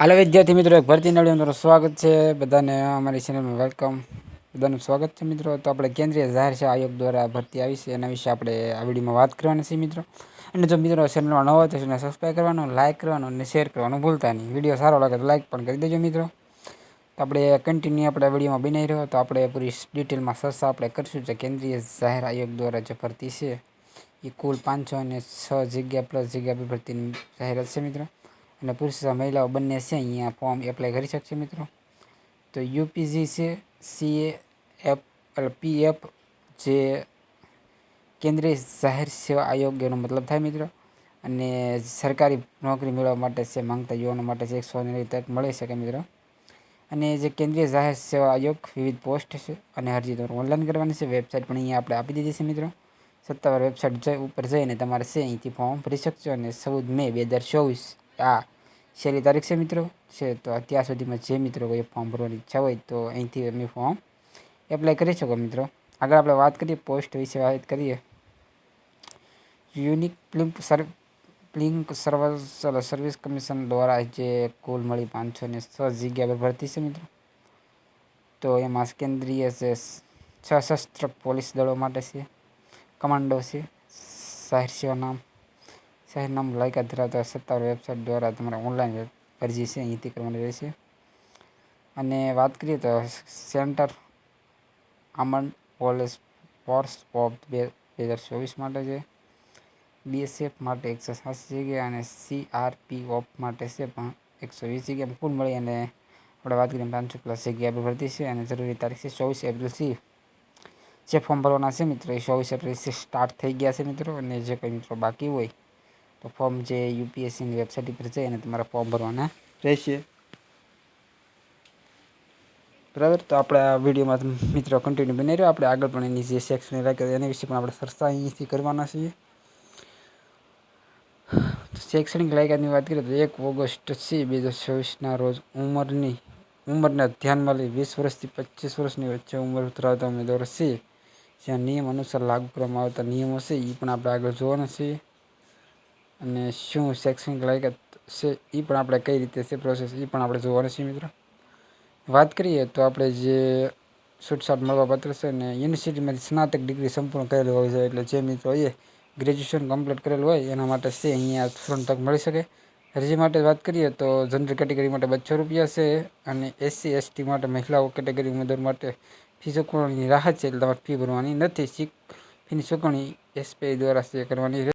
હાલો વિદ્યાર્થી મિત્રો, એક ભરતી નળી તમારું સ્વાગત છે. બધાને અમારી ચેનલમાં વેલકમ બધાનું સ્વાગત છે મિત્રો. તો આપણે કેન્દ્રીય જાહેર સેવા આયોગ દ્વારા ભરતી આવી છે. એના વિશે આપણે આ વિડીયોમાં વાત કરવાની છે મિત્રો. અને જો મિત્રો ચેનલમાં નવો હોય તો ચેનલ સબસ્ક્રાઈબ કરવાનું લાઇક કરવાનું અને શેર કરવાનું ભૂલતા નહીં. વીડિયો સારો લાગે તો લાઇક પણ કરી દેજો મિત્રો. તો આપણે કન્ટિન્યુ આપણે વિડીયોમાં બનાવી રહ્યો. તો આપણે પૂરી ડિટેલમાં સરસ આપણે કરીશું જે કેન્દ્રીય જાહેર આયોગ દ્વારા જે ભરતી છે. એ કુલ પાંચસો અને છ જગ્યા પ્લસ જગ્યા ભરતીની જાહેરાત છે મિત્રો. અને પુરુષ મહિલાઓ બંને છે અહીંયા ફોર્મ એપ્લાય કરી શકશે મિત્રો. તો યુપીજી છે સીએ એફ પીએફ જે કેન્દ્રીય જાહેર સેવા આયોગ એનો મતલબ થાય મિત્રો. અને સરકારી નોકરી મેળવવા માટે છે, માંગતા યુવાનો માટે છે એક સોનેરી તક મળી શકે મિત્રો. અને જે કેન્દ્રીય જાહેર સેવા આયોગ, વિવિધ પોસ્ટ છે અને અરજી તમારે ઓનલાઈન કરવાની છે. વેબસાઇટ પણ અહીંયા આપણે આપી દીધી છે મિત્રો. સત્તાવાર વેબસાઇટ ઉપર જઈને તમારે છે અહીંથી ફોર્મ ભરી શકશો અને ચૌદ મે બે હજાર ચોવીસ આ છેલ્લી તારીખ છે મિત્રો? છે, તો અત્યાર સુધીમાં જે મિત્રો કોઈ ફોર્મ ભરવાની ઈચ્છા હોય તો અહીંથી તમે ફોર્મ એપ્લાય કરી શકો મિત્રો. આગળ આપણે વાત કરીએ પોસ્ટ વિશે વાત કરીએ. યુનિક પ્લિમ્પ સર પ્લિંક સર્વિસ સર્વિસ કમિશન દ્વારા જે કુલ મળી પાંચસો ને છ જગ્યા પર ભરતી છે મિત્રો. તો એમાં કેન્દ્રીય છે સશસ્ત્ર પોલીસ દળો માટે છે, કમાન્ડો છે સાહેર સેવા નામ જાહેરનામું લાયકાત ધરાવતા સત્તાવાર વેબસાઇટ દ્વારા તમારે ઓનલાઈન અરજી છે. અહીંથી કરવાની રહેશે. અને વાત કરીએ તો centre armed police force of બે હજાર ચોવીસ માટે છે. બીએસએફ માટે એકસો સાસી જગ્યા અને સીઆરપી ઓફ માટે છે પણ એકસો વીસ જગ્યા. કુલ મળી અને આપણે વાત કરીએ પાંચસો પ્લસ જગ્યા ભરતી છે અને જરૂરી તારીખ છે ચોવીસ એપ્રિલથી જે ફોર્મ ભરવાના છે મિત્રો, એ ચોવીસ એપ્રિલથી સ્ટાર્ટ થઈ ગયા છે મિત્રો. અને જે કોઈ મિત્રો બાકી હોય તો ફોર્મ જે યુપીએસસીની વેબસાઇટ પર જઈને તમારા ફોર્મ ભરવાના રહેશે. બરાબર? તો આપણે આ વિડીયોમાં મિત્રો કન્ટિન્યુ બની રહ્યો. આપણે આગળ પણ એની જે સેક્શન રાખ્યો એના વિશે પણ આપણે ચર્ચા અહીંથી કરવાના છીએ. શૈક્ષણિક લાયકાતની વાત કરીએ, તો એક ઓગસ્ટ છે, બે હજાર ચોવીસના રોજ ઉંમરની, ઉંમરના ધ્યાનમાં લઈ વીસ વર્ષથી પચીસ વર્ષની વચ્ચે ઉંમર ધરાવતા ઉમેદવારો છે. જ્યાં નિયમ અનુસાર લાગુ કરવામાં આવતા નિયમો છે એ પણ આપણે આગળ જોવાના છીએ. અને શું શૈક્ષણિક લાયકાત છે એ પણ આપણે કઈ રીતે છે પ્રોસેસ એ પણ આપણે જોવાનું છે મિત્રો. વાત કરીએ તો આપણે જે છૂટછાટ મળવાપાત્ર છે ને યુનિવર્સિટીમાંથી સ્નાતક ડિગ્રી સંપૂર્ણ કરેલી હોય છે, એટલે જે મિત્રો એ ગ્રેજ્યુએશન કમ્પ્લીટ કરેલું હોય, એના માટે છે અહીંયા ત્રણ તક મળી શકે. અરજી માટે વાત કરીએ તો જનરલ કેટેગરી માટે બસો રૂપિયા છે અને એસસી એસટી માટે મહિલાઓ કેટેગરી ઉમેદવાર માટે ફી ચૂકવણીની રાહત છે, એટલે તમારે ફી ભરવાની નથી. ફીની ચૂકવણી એસપીઆઈ દ્વારા છે, કરવાની